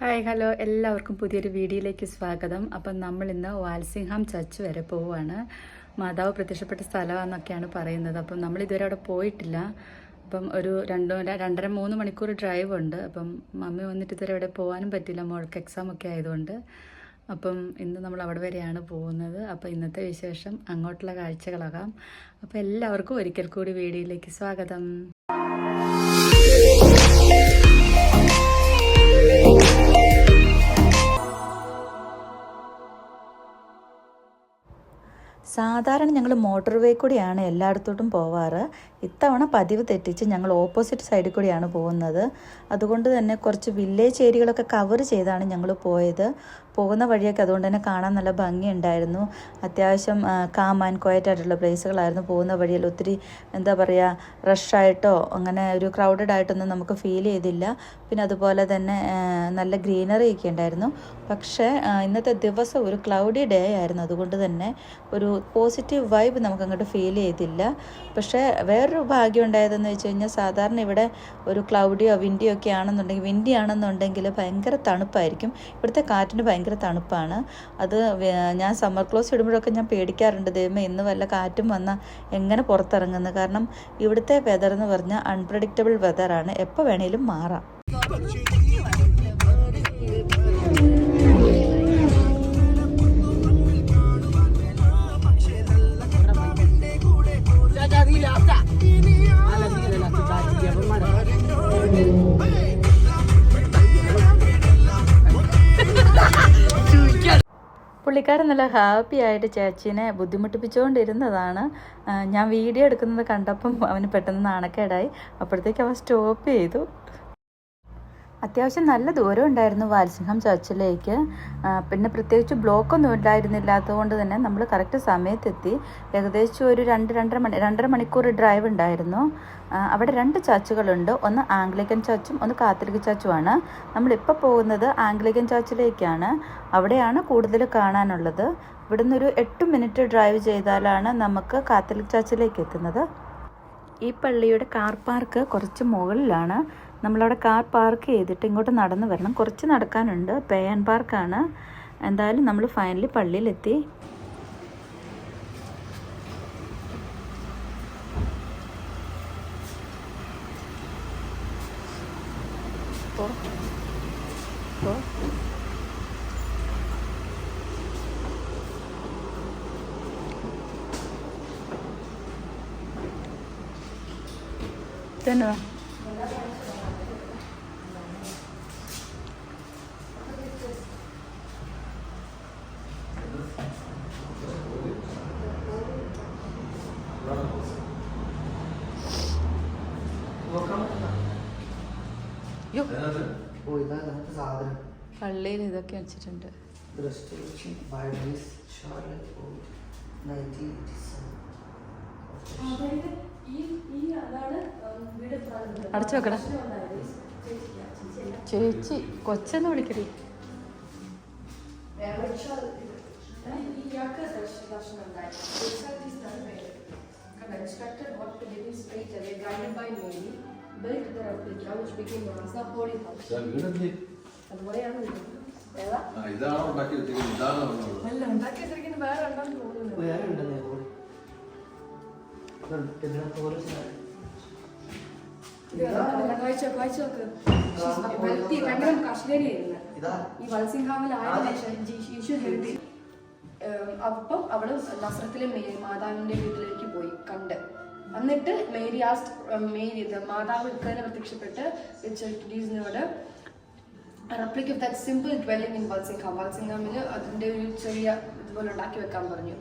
Hi hello എല്ലാവർക്കും പുതിയൊരു വീഡിയോയിലേക്ക് സ്വാഗതം. അപ്പം നമ്മൾ ഇന്ന് വാൽസിംഗ്ഹാം ചർച്ച് വരെ പോവുകയാണ്. മാതാവ് പ്രത്യക്ഷപ്പെട്ട സ്ഥലമാണെന്നൊക്കെയാണ് പറയുന്നത്. അപ്പം നമ്മൾ ഇതുവരെ അവിടെ പോയിട്ടില്ല. അപ്പം ഒരു രണ്ടോ രണ്ടര മൂന്ന് മണിക്കൂർ ഡ്രൈവ് ഉണ്ട്. അപ്പം മമ്മി വന്നിട്ട് ഇതുവരെ അവിടെ പോകാനും പറ്റില്ല. മോൾക്ക് എക്സാം ഒക്കെ ആയതുകൊണ്ട്. അപ്പം ഇന്ന് നമ്മൾ അവിടെ വരെയാണ് പോകുന്നത്. അപ്പോൾ ഇന്നത്തെ വിശേഷം അങ്ങോട്ടുള്ള കാഴ്ചകളാകാം. അപ്പോൾ എല്ലാവർക്കും ഒരിക്കൽ കൂടി വീഡിയോയിലേക്ക് സ്വാഗതം. സാധാരണ ഞങ്ങൾ മോട്ടോർ വേ കൂടിയാണ് എല്ലായിടത്തോട്ടും പോവാറ്. ഇത്തവണ പതിവ് തെറ്റിച്ച് ഞങ്ങൾ ഓപ്പോസിറ്റ് സൈഡിൽ കൂടിയാണ് പോകുന്നത്. അതുകൊണ്ട് തന്നെ കുറച്ച് വില്ലേജ് ഏരിയകളൊക്കെ കവർ ചെയ്താണ് ഞങ്ങൾ പോയത്. പോകുന്ന വഴിയൊക്കെ അതുകൊണ്ട് തന്നെ കാണാൻ നല്ല ഭംഗിയുണ്ടായിരുന്നു. അത്യാവശ്യം കാം ആൻഡ് ക്വയറ്റ് ആയിട്ടുള്ള പ്ലേസുകളായിരുന്നു പോകുന്ന വഴിയിൽ. ഒത്തിരി എന്താ പറയുക റഷായിട്ടോ അങ്ങനെ ഒരു ക്രൗഡഡ് ആയിട്ടൊന്നും നമുക്ക് ഫീൽ ചെയ്തില്ല. പിന്നെ അതുപോലെ തന്നെ നല്ല ഗ്രീനറി ഒക്കെ ഉണ്ടായിരുന്നു. പക്ഷേ ഇന്നത്തെ ദിവസം ഒരു ക്ലൗഡി ഡേ ആയിരുന്നു. അതുകൊണ്ട് തന്നെ ഒരു പോസിറ്റീവ് വൈബ് നമുക്ക് അങ്ങോട്ട് ഫീൽ ചെയ്തില്ല. പക്ഷേ വേറൊരു ഭാഗ്യം ഉണ്ടായതെന്ന് വെച്ച് കഴിഞ്ഞാൽ സാധാരണ ഇവിടെ ഒരു ക്ലൗഡിയോ വിൻഡിയോ ഒക്കെ ആണെന്നുണ്ടെങ്കിൽ വിൻഡി ആണെന്നുണ്ടെങ്കിൽ ഭയങ്കര തണുപ്പായിരിക്കും. ഇവിടുത്തെ കാറ്റിന് ഭയങ്കര തണുപ്പാണ്. അത് ഞാൻ സമ്മർ ക്ലോസ് ഇടുമ്പോഴൊക്കെ ഞാൻ പേടിക്കാറുണ്ട് ദൈവമേ ഇന്ന് വല്ല കാറ്റും വന്നാൽ എങ്ങനെ പുറത്തിറങ്ങുന്നത്? കാരണം ഇവിടുത്തെ വെതർ എന്ന് പറഞ്ഞാൽ അൺപ്രഡിക്റ്റബിൾ വെതറാണ് എപ്പോൾ വേണേലും മാറാം. പുള്ളിക്കാരൻ നല്ല ഹാപ്പി ആയിട്ട് ചേച്ചീനെ ബുദ്ധിമുട്ടിപ്പിച്ചുകൊണ്ടിരുന്നതാണ്. ഞാൻ വീഡിയോ എടുക്കുന്നത് കണ്ടപ്പം അവന് പെട്ടെന്ന് നാണക്കേടായി. അപ്പോഴത്തേക്ക് അവൻ സ്റ്റോപ്പ് ചെയ്തു. അത്യാവശ്യം നല്ല ദൂരം ഉണ്ടായിരുന്നു വാത്സിംഹം ചർച്ചിലേക്ക്. പിന്നെ പ്രത്യേകിച്ച് ബ്ലോക്കൊന്നും ഉണ്ടായിരുന്നില്ലാത്തതുകൊണ്ട് തന്നെ നമ്മൾ കറക്റ്റ് സമയത്തെത്തി. ഏകദേശം ഒരു രണ്ട് രണ്ടര മണി രണ്ടര മണിക്കൂർ ഡ്രൈവ് ഉണ്ടായിരുന്നു. അവിടെ രണ്ട് ചർച്ചുകളുണ്ട്. ഒന്ന് ആംഗ്ലിക്കൻ ചർച്ചും ഒന്ന് കാത്തലിക് ചർച്ചുമാണ്. നമ്മളിപ്പോൾ പോകുന്നത് ആംഗ്ലിക്കൻ ചർച്ചിലേക്കാണ്. അവിടെയാണ് കൂടുതൽ കാണാനുള്ളത്. ഇവിടുന്ന് ഒരു എട്ട് മിനിറ്റ് ഡ്രൈവ് ചെയ്താലാണ് നമുക്ക് കാത്തലിക് ചർച്ചിലേക്ക് എത്തുന്നത്. ഈ പള്ളിയുടെ കാർ പാർക്ക് കുറച്ച് മുകളിലാണ്. നമ്മളവിടെ കാർ പാർക്ക് ചെയ്തിട്ട് ഇങ്ങോട്ട് നടന്ന് വരണം. കുറച്ച് നടക്കാനുണ്ട്. പേയൻ പാർക്കാണ്. എന്തായാലും നമ്മൾ ഫൈനലി പള്ളിയിലെത്തി. പോ. പോ. ഇതന്നെ? ഓ സാധനം. പള്ളിയിൽ ഇതൊക്കെ വെച്ചിട്ടുണ്ട്. Restoration Bibles Charlotte old nineteen അടച്ചു വെക്കടാ. ചേച്ചി കൊച്ചെന്ന് വിളിക്കടി. constructed what to living straight away, guided by Mary, built the replica which became known as the Holy House. വീടെന്തി അതുപോലെയാണ് ഇത്. ഏതാ? ഇതാണോ ഉണ്ടാക്കി വെച്ചിരിക്കുന്നത് ഇതാണോ? അല്ല, ഉണ്ടാക്കി വെച്ചിരിക്കുന്നത് വേറെ ഉണ്ടെന്ന് തോന്നുന്നു. വേറെ ഉണ്ടെന്ന് ഈ യേശു ഹെൽത്തി അപ്പം അവൾ നസ്രത്തിലെ മേ- മാതാവിന്റെ വീട്ടിലേക്ക് പോയി കണ്ട്. എന്നിട്ട് മേരി ആസ്റ്റ് മേരി മാതാവ് ഇക്കനെ പ്രത്യക്ഷപ്പെട്ട് ടീസിനോട് replica of that simple dwelling in വത്സിംഗ്ഹാം വത്സിംഗ്ഹാമിൽ അതിന്റെ ഒരു ചെറിയ ഇതുപോലെ ഉണ്ടാക്കി വെക്കാൻ പറഞ്ഞു.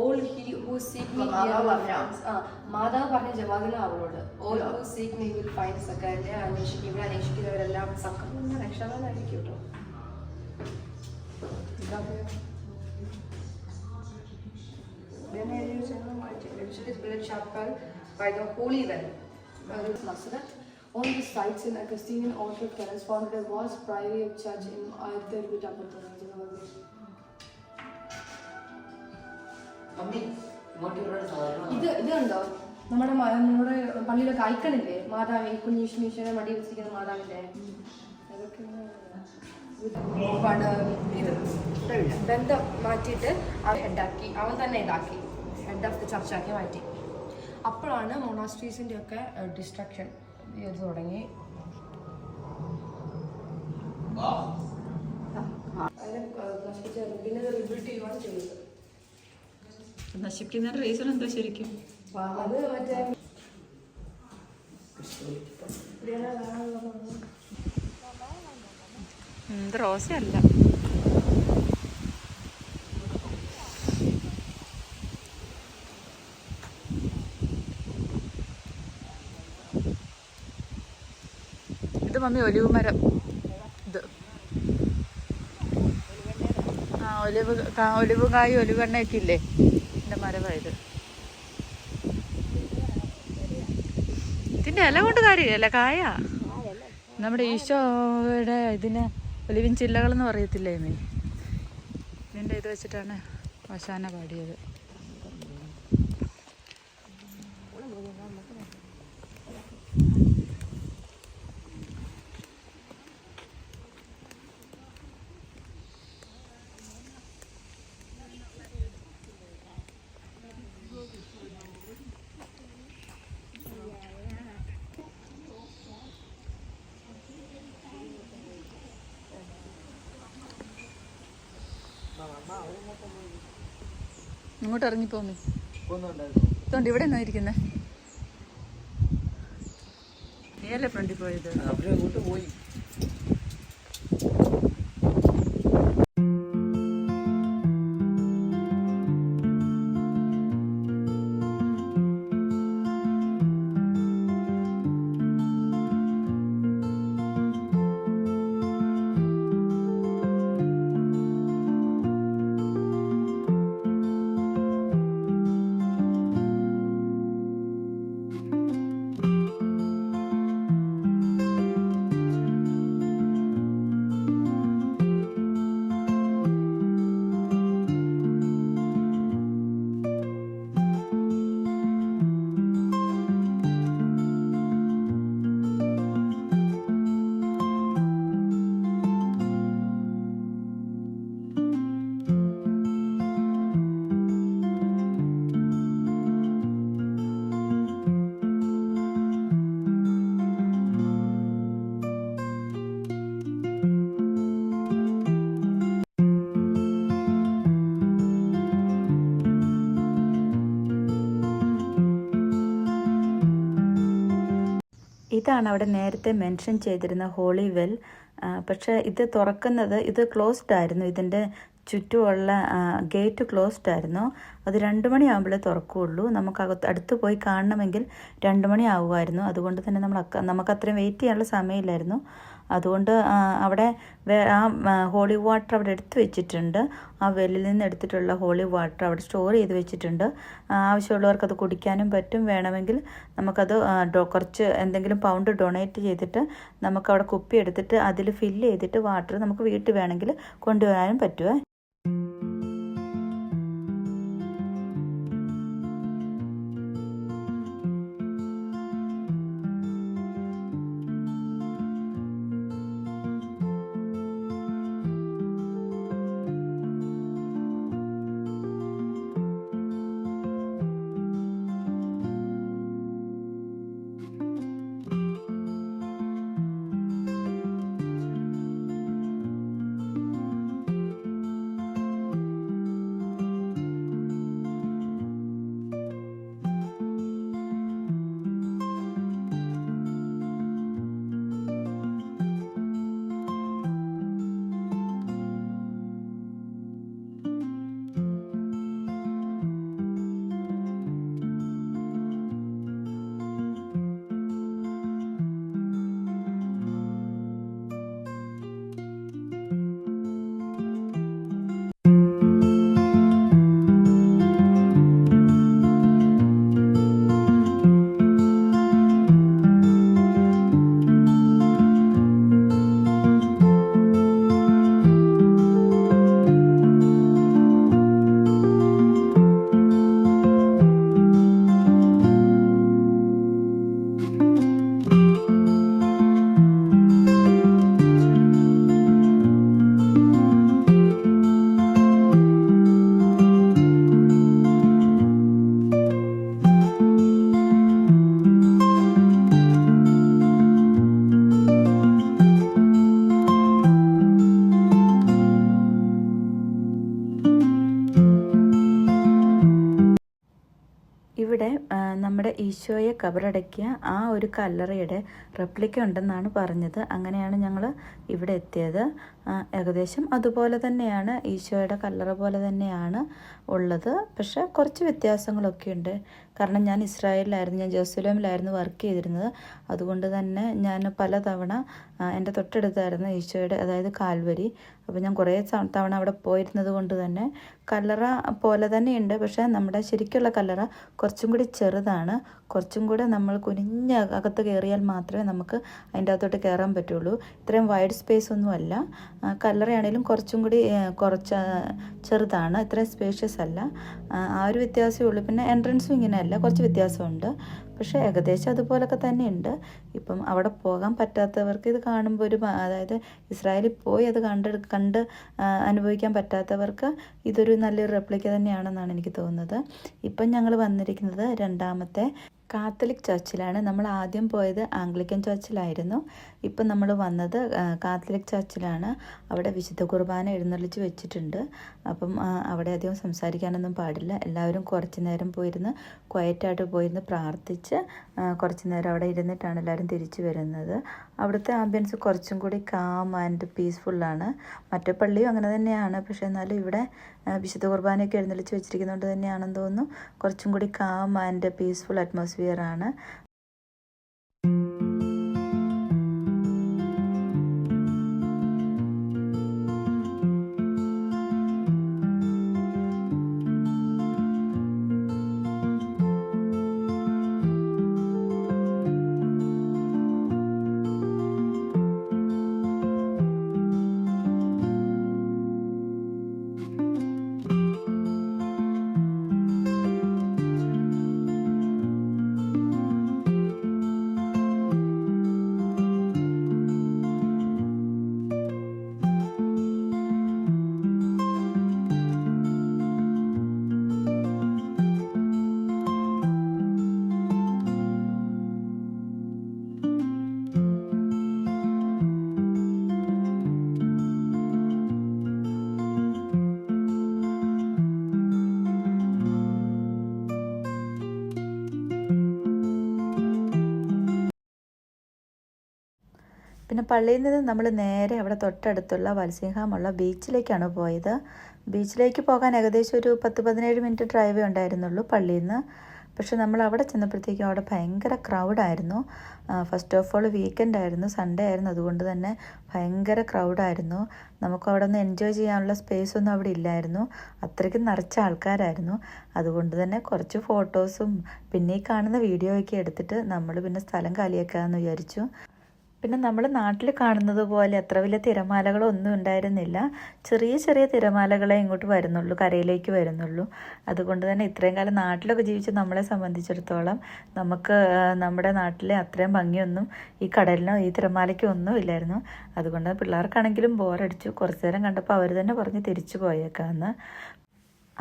All he who seek me മാതാവ് പറഞ്ഞോ? ആ മാതാവ് പറഞ്ഞ ജവാദിന അവളോട് all who seek me will find സക്കാരിനെ അന്വേഷിക്കും. ഇവിടെ അന്വേഷിക്കുന്നവരെല്ലാം സക്കം രക്ഷാതായിരിക്കും കേട്ടോ Then I use a white Evangelist village chapel by the Holy Well. Nasrat. On the sites in Augustinian Orthodox Terrace founded a vast priory of church in സാധനം ഇത് ഇത് കണ്ടോ നമ്മുടെ നമ്മുടെ പള്ളിയിലൊക്കെ ഐക്കണില്ലേ മാതാവ് കുഞ്ഞീഷ്ണീശ്വരനെ മടി വെച്ചിരിക്കുന്ന മാതാവിന്റെ അതൊക്കെ ഇത് ബന്ധം മാറ്റിയിട്ട് അവൻ ഹെഡാക്കി അവൻ തന്നെ ഇതാക്കി ഹെഡ് ഓഫ് ദി ചർച്ചാക്കി മാറ്റി. അപ്പോഴാണ് മൊണാസ്ട്രീസിന്റെ ഒക്കെ ഡിസ്ട്രക്ഷൻ ഇത് തുടങ്ങി. നശിപ്പിക്കുന്ന റീസൺ എന്താ ശരിക്കും? അത് മറ്റേ ഇത് റോസയല്ല. മമ്മി ഒലിവ് മരം. ഇത്. ആ ഒലിവ് ഒലിവ് കായ് ഒലിവെണ്ണയൊക്കെ ഇല്ലേ? എന്റെ മരമായത് ഇതിന്റെ ഇല കൊണ്ട് കാര്യമില്ല കായ? നമ്മുടെ ഈശോയുടെ ഇതിന് ഒലിവിൻ ചില്ലകളെന്ന് പറയത്തില്ലേ മീ ഇതിന്റെ ഇത് വെച്ചിട്ടാണ് വശാന പാടിയത്. ഇങ്ങോട്ട് ഇറങ്ങിപ്പോമി ഇതുകൊണ്ട് ഇവിടെ എന്നാ ഇരിക്കുന്നേ? നീയല്ലേ ഫ്രണ്ടിൽ പോയത്? പോയി. ഇതാണ് അവിടെ നേരത്തെ മെൻഷൻ ചെയ്തിരുന്ന ഹോളി വെൽ പക്ഷേ ഇത് തുറക്കുന്നത് ഇത് ക്ലോസ്ഡ് ആയിരുന്നു. ഇതിന്റെ ചുറ്റുമുള്ള ഗേറ്റ് ക്ലോസ്ഡ് ആയിരുന്നു. അത് രണ്ട് മണിയാകുമ്പോഴേ തുറക്കുകയുള്ളൂ. നമുക്ക് അകത്ത് അടുത്ത് പോയി കാണണമെങ്കിൽ രണ്ട് മണിയാവുമായിരുന്നു അതുകൊണ്ട് തന്നെ നമ്മൾ നമുക്ക് അത്രയും വെയിറ്റ് ചെയ്യാനുള്ള സമയമില്ലായിരുന്നു. അതുകൊണ്ട് അവിടെ ആ ഹോളി വാട്ടർ അവിടെ എടുത്ത് വെച്ചിട്ടുണ്ട്. ആ വെല്ലിൽ നിന്ന് എടുത്തിട്ടുള്ള ഹോളി വാട്ടർ അവിടെ സ്റ്റോർ ചെയ്ത് വെച്ചിട്ടുണ്ട്. ആവശ്യമുള്ളവർക്ക് അത് കുടിക്കാനും പറ്റും. വേണമെങ്കിൽ നമുക്കത് കുറച്ച് എന്തെങ്കിലും പൗണ്ട് ഡൊണേറ്റ് ചെയ്തിട്ട് നമുക്ക് അവിടെ കുപ്പി എടുത്തിട്ട് അതിൽ ഫില്ല് ചെയ്തിട്ട് വാട്ടർ നമുക്ക് വീട്ടിൽ വേണമെങ്കിൽ കൊണ്ടുവരാനും പറ്റുമേ ഈശോയെ കബറടക്കിയ ആ ഒരു കല്ലറയുടെ റെപ്ലിക്ക ഉണ്ടെന്നാണ് പറഞ്ഞത്. അങ്ങനെയാണ് ഞങ്ങൾ ഇവിടെ എത്തിയത്. ഏകദേശം അതുപോലെ തന്നെയാണ് ഈശോയുടെ കല്ലറ പോലെ തന്നെയാണ് ഉള്ളത്. പക്ഷെ കുറച്ച് വ്യത്യാസങ്ങളൊക്കെ ഉണ്ട്. കാരണം ഞാൻ ഇസ്രായേലിലായിരുന്നു ഞാൻ ജെറുസലേമിലായിരുന്നു വർക്ക് ചെയ്തിരുന്നത്. അതുകൊണ്ട് തന്നെ ഞാൻ പലതവണ എന്റെ തൊട്ടടുത്തായിരുന്നു ഈശോയുടെ അതായത് കാൽവരി. അപ്പോൾ ഞാൻ കുറേ തവണ അവിടെ പോയിരുന്നത് കൊണ്ട് തന്നെ കല്ലറ പോലെ തന്നെയുണ്ട്. പക്ഷേ നമ്മുടെ ശരിക്കുള്ള കല്ലറ കുറച്ചും കൂടി ചെറുതാണ്. കുറച്ചും കൂടെ നമ്മൾ കുനിഞ്ഞ അകത്ത് കയറിയാൽ മാത്രമേ നമുക്ക് അതിന്റെ അകത്തോട്ട് കയറാൻ പറ്റുള്ളൂ. ഇത്രയും വൈഡ് സ്പേസ് ഒന്നുമല്ല. കല്ലറയാണേലും കുറച്ചും കൂടി കുറച്ച് ചെറുതാണ്. അത്ര സ്പേഷ്യസ് അല്ല. ആ ഒരു വ്യത്യാസമേ ഉള്ളൂ. പിന്നെ എൻട്രൻസും ഇങ്ങനെയല്ല. കുറച്ച് വ്യത്യാസമുണ്ട്. പക്ഷേ ഏകദേശം അതുപോലൊക്കെ തന്നെയുണ്ട്. ഇപ്പം അവിടെ പോകാൻ പറ്റാത്തവർക്ക് ഇത് കാണുമ്പോൾ ഒരു അതായത് ഇസ്രായേലിൽ പോയി അത് കണ്ട് കണ്ട് അനുഭവിക്കാൻ പറ്റാത്തവർക്ക് ഇതൊരു നല്ലൊരു റെപ്ലിക്ക തന്നെയാണെന്നാണ് എനിക്ക് തോന്നുന്നത്. ഇപ്പം ഞങ്ങൾ വന്നിരിക്കുന്നത് രണ്ടാമത്തെ കാത്തലിക് ചർച്ചിലാണ്. നമ്മൾ ആദ്യം പോയത് ആംഗ്ലിക്കൻ ചർച്ചിലായിരുന്നു. ഇപ്പം നമ്മൾ വന്നത് കാത്തലിക് ചർച്ചിലാണ്. അവിടെ വിശുദ്ധ കുർബാന എഴുന്നള്ളിച്ച് വെച്ചിട്ടുണ്ട്. അപ്പം അവിടെ അധികം സംസാരിക്കാനൊന്നും പാടില്ല. എല്ലാവരും കുറച്ച് നേരം പോയിരുന്ന് ക്വയറ്റായിട്ട് പോയിരുന്ന് പ്രാർത്ഥിച്ച് കുറച്ച് നേരം അവിടെ ഇരുന്നിട്ടാണ് എല്ലാവരും തിരിച്ചു വരുന്നത്. അവിടുത്തെ ആംബിയൻസ് കുറച്ചും കൂടി കാം ആൻഡ് പീസ്ഫുള്ളാണ് മറ്റേ പള്ളിയും അങ്ങനെ തന്നെയാണ്. പക്ഷേ എന്നാലും ഇവിടെ വിശുദ്ധ കുർബാനയൊക്കെ എഴുന്നള്ളിച്ച് വെച്ചിരിക്കുന്നതുകൊണ്ട് തന്നെയാണെന്ന് തോന്നുന്നു. കുറച്ചും കൂടി കാം ആൻഡ് പീസ്ഫുൾ അറ്റ്മോസ്ഫിയർ ആണ്. പിന്നെ പള്ളിയിൽ നിന്ന് നമ്മൾ നേരെ അവിടെ തൊട്ടടുത്തുള്ള വത്സിംഹാമുള്ള ബീച്ചിലേക്കാണ് പോയത്. ബീച്ചിലേക്ക് പോകാൻ ഏകദേശം ഒരു പത്ത് പതിനേഴ് മിനിറ്റ് ഡ്രൈവ് ഉണ്ടായിരുന്നുള്ളൂ പള്ളിയിൽ നിന്ന്. പക്ഷെ നമ്മൾ അവിടെ ചെന്നപ്പോഴത്തേക്കും അവിടെ ഭയങ്കര ക്രൗഡായിരുന്നു ഫസ്റ്റ് ഓഫ് ഓൾ വീക്കെൻഡ് ആയിരുന്നു സൺഡേ ആയിരുന്നു. അതുകൊണ്ട് തന്നെ ഭയങ്കര ക്രൗഡായിരുന്നു നമുക്ക് അവിടെ ഒന്ന് എൻജോയ് ചെയ്യാനുള്ള സ്പേസ് ഒന്നും അവിടെ ഇല്ലായിരുന്നു. അത്രയ്ക്കും നിറച്ച ആൾക്കാരായിരുന്നു. അതുകൊണ്ട് തന്നെ കുറച്ച് ഫോട്ടോസും പിന്നെ ഈ കാണുന്ന വീഡിയോ ഒക്കെ എടുത്തിട്ട് നമ്മൾ പിന്നെ സ്ഥലം കാലിയാക്കാമെന്ന് വിചാരിച്ചു. പിന്നെ നമ്മൾ നാട്ടിൽ കാണുന്നത് പോലെ അത്ര വലിയ തിരമാലകളൊന്നും ഉണ്ടായിരുന്നില്ല. ചെറിയ ചെറിയ തിരമാലകളെ ഇങ്ങോട്ട് വരുന്നുള്ളൂ കരയിലേക്ക് വരുന്നുള്ളൂ. അതുകൊണ്ട് തന്നെ ഇത്രയും കാലം നാട്ടിലൊക്കെ ജീവിച്ച് നമ്മളെ സംബന്ധിച്ചിടത്തോളം നമുക്ക് നമ്മുടെ നാട്ടിലെ അത്രയും ഭംഗിയൊന്നും ഈ കടലിനോ ഈ തിരമാലയ്ക്കോ ഒന്നും ഇല്ലായിരുന്നു. അതുകൊണ്ട് പിള്ളേർക്കാണെങ്കിലും ബോറടിച്ചു കുറച്ച് നേരം കണ്ടപ്പോൾ അവർ തന്നെ പറഞ്ഞ് തിരിച്ചു പോയേക്കാന്ന്.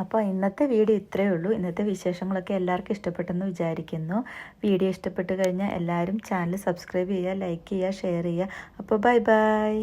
അപ്പോൾ ഇന്നത്തെ വീഡിയോ ഇത്രയേ ഉള്ളൂ. ഇന്നത്തെ വിശേഷങ്ങളൊക്കെ എല്ലാവർക്കും ഇഷ്ടപ്പെട്ടെന്ന് വിചാരിക്കുന്നു. വീഡിയോ ഇഷ്ടപ്പെട്ട് കഴിഞ്ഞാൽ എല്ലാവരും ചാനൽ സബ്സ്ക്രൈബ് ചെയ്യുക ലൈക്ക് ചെയ്യുക ഷെയർ ചെയ്യുക. അപ്പോൾ ബൈ ബൈ.